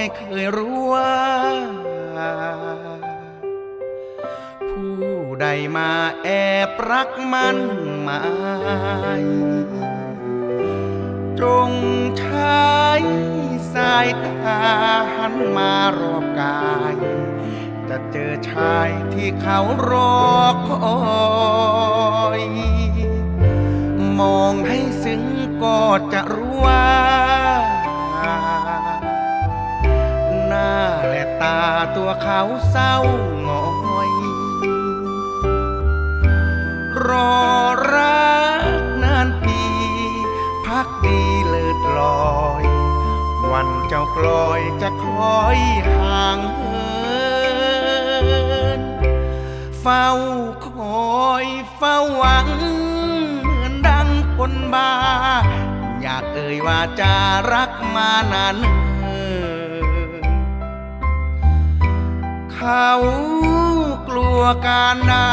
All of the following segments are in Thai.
ไม่เคยรู้ว่า ผู้ใดมาแอบรักมันหมายจงใช้สายตาหันมารอบกาย จะเจอชายที่เขารอคอยมองให้ซึ้งก็จะรู้ว่า เขาเศร้าหงอย รอรักนานปี พักดีเลิศลอย วันเจ้ากลอยจะคล้อยห่างเหิน เฝ้าคอยเฝ้าหวัง เหมือนดังคนบา อยากเอ่ยว่าจะรักมานานเเขากลัวการนา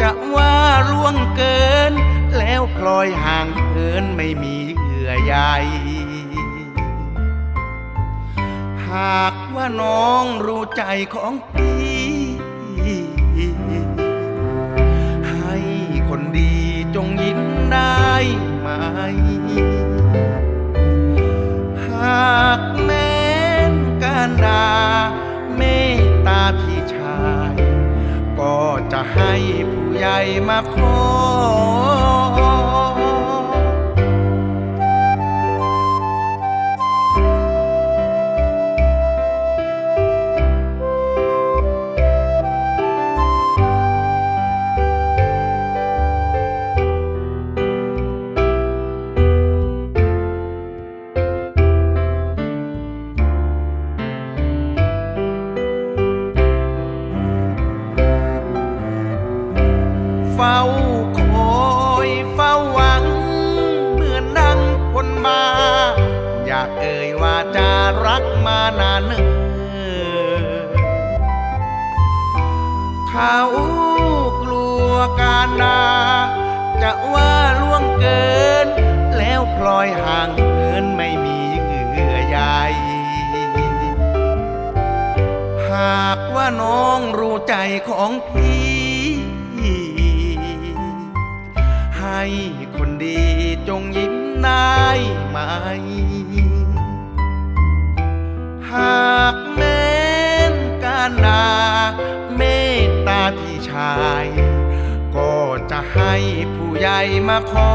จะว่าล่วงเกิน แล้วพลอยห่างเหินไม่มีเยื่อใยหากว่าน้องรู้ใจของพี่ ให้คนดีจงยิ้มได้ไหม ผู้ใหญ่มาขอ เฝ้าคอยเฝ้าหวัง เหมือนดังคนมา อยากเอ่ยว่าจะรักมานานเนิ่นเขากลัวการนาจะว่าล่วงเกิน แล้วพลอยห่างเหินไม่มีเหื่อใยหากว่าน้องรู้ใจของพี่ คนดีจงยิ้มได้ไหม หากแม้นการนาเมตตาพี่ชาย ก็จะให้ผู้ใหญ่มาขอ